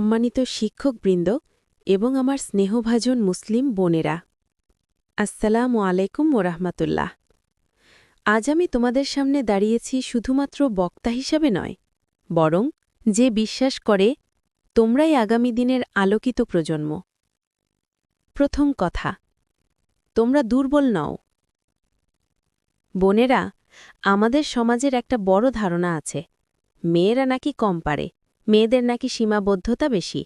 সম্মানিত শিক্ষকবৃন্দ এবং আমার স্নেহভাজন মুসলিম বোনেরা, আসসালামু আলাইকুম ওরহমাতুল্লাহ আজ আমি তোমাদের সামনে দাঁড়িয়েছি শুধুমাত্র বক্তা হিসাবে নয়, বরং যে বিশ্বাস করে তোমরাই আগামী দিনের আলোকিত প্রজন্ম। প্রথম কথা, তোমরা দুর্বল নও। বোনেরা, আমাদের সমাজের একটা বড় ধারণা আছে, মেয়েরা নাকি কম পারে। মেয়েদের নাকি সীমাবদ্ধতা বেশি।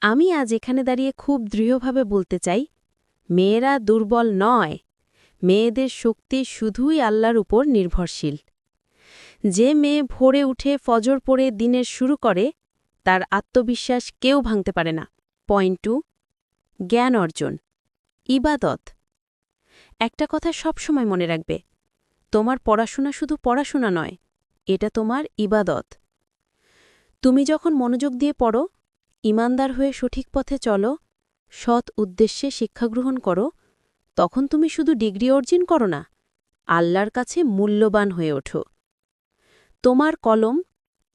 আমি আজ এখানে দাঁড়িয়ে খুব দৃঢ়ভাবে বলতে চাই, মেয়েরা দুর্বল নয়। মেয়েদের শক্তি শুধুই আল্লাহর উপর নির্ভরশীল। যে মেয়ে ভোরে উঠে ফজর পড়ে দিনের শুরু করে, তার আত্মবিশ্বাস কেউ ভাঙতে পারে না। পয়েন্ট টু, জ্ঞান অর্জন। ইবাদত। একটা কথা সবসময় মনে রাখবে, তোমার পড়াশোনা শুধু পড়াশোনা নয়, এটা তোমার ইবাদত। তুমি যখন মনোযোগ দিয়ে পড়ো, ইমানদার হয়ে সঠিক পথে চলো, সৎ উদ্দেশ্যে শিক্ষা গ্রহণ করো, তখন তুমি শুধু ডিগ্রি অর্জন করো না, আল্লাহর কাছে মূল্যবান হয়ে ওঠো। তোমার কলম,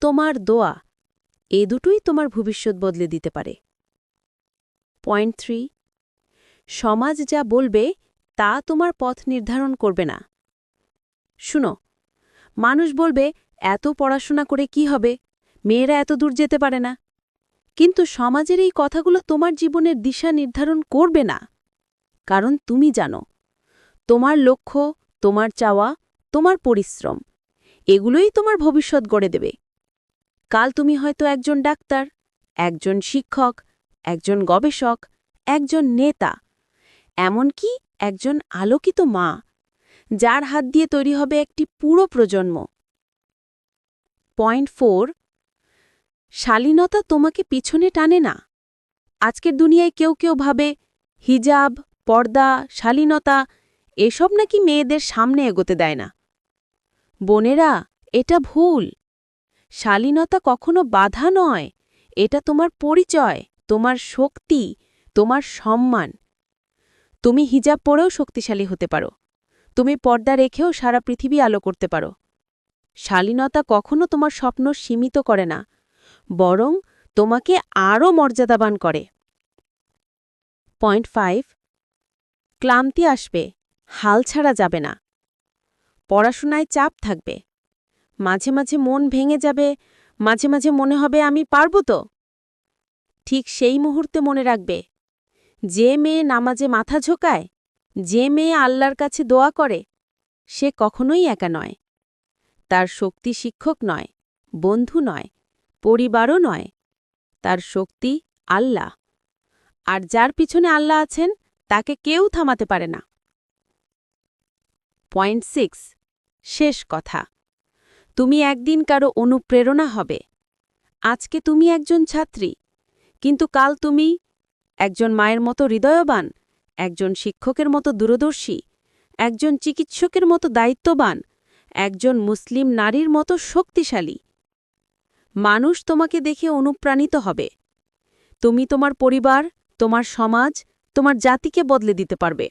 তোমার দোয়া, এ দুটোই তোমার ভবিষ্যৎ বদলে দিতে পারে। পয়েন্ট থ্রি, সমাজ যা বলবে, তা তোমার পথ নির্ধারণ করবে না। শুনো, মানুষ বলবে, এত পড়াশোনা করে কি হবে? মেয়েরা এত দূর যেতে পারে না। কিন্তু সমাজের এই কথাগুলো তোমার জীবনের দিশা নির্ধারণ করবে না। কারণ তুমি জানো, তোমার লক্ষ্য, তোমার চাওয়া, তোমার পরিশ্রম, এগুলোই তোমার ভবিষ্যৎ গড়ে দেবে। কাল তুমি হয়তো একজন ডাক্তার, একজন শিক্ষক, একজন গবেষক, একজন নেতা, এমনকি একজন আলোকিত মা, যার হাত দিয়ে তৈরি হবে একটি পুরো প্রজন্ম। পয়েন্ট ফোর শালীনতা তোমাকে পিছনে টানে না। আজকের দুনিয়ায় কেউ কেউ ভাবে, হিজাব, পর্দা, শালীনতা, এসব নাকি মেয়েদের সামনে এগোতে দেয় না। বোনেরা, এটা ভুল। শালীনতা কখনো বাধা নয়, এটা তোমার পরিচয়, তোমার শক্তি, তোমার সম্মান। তুমি হিজাব পরেও শক্তিশালী হতে পারো। তুমি পর্দা রেখেও সারা পৃথিবী আলো করতে পারো। শালীনতা কখনো তোমার স্বপ্ন সীমিত করে না। বরং তোমাকে আরও মর্যাদাবান করে। পয়েন্ট ফাইভ, ক্লান্তি আসবে, হাল ছাড়া যাবে না। পড়াশোনায় চাপ থাকবে। মাঝে মাঝে মন ভেঙে যাবে, মাঝে মাঝে মনে হবে আমি পারব তো। ঠিক সেই মুহূর্তে মনে রাখবে, যে মেয়ে নামাজে মাথা ঝোকায়, যে মেয়ে আল্লাহর কাছে দোয়া করে, সে কখনোই একা নয়। তার শক্তি শিক্ষক নয়, বন্ধু নয়। পরিবারও নয়, তার শক্তি আল্লাহ। আর যার পিছনে আল্লাহ আছেন, তাকে কেউ থামাতে পারে না। পয়েন্ট সিক্স, শেষ কথা। তুমি একদিন কারও অনুপ্রেরণা হবে। আজকে তুমি একজন ছাত্রী, কিন্তু কাল তুমি একজন মায়ের মতো হৃদয়বান, একজন শিক্ষকের মতো দূরদর্শী, একজন চিকিৎসকের মতো দায়িত্ববান, একজন মুসলিম নারীর মতো শক্তিশালী মানুষ তোমাকে দেখে অনুপ্রাণিত হবে। তুমি তোমার পরিবার, তোমার সমাজ, তোমার জাতিকে বদলে দিতে পারবে।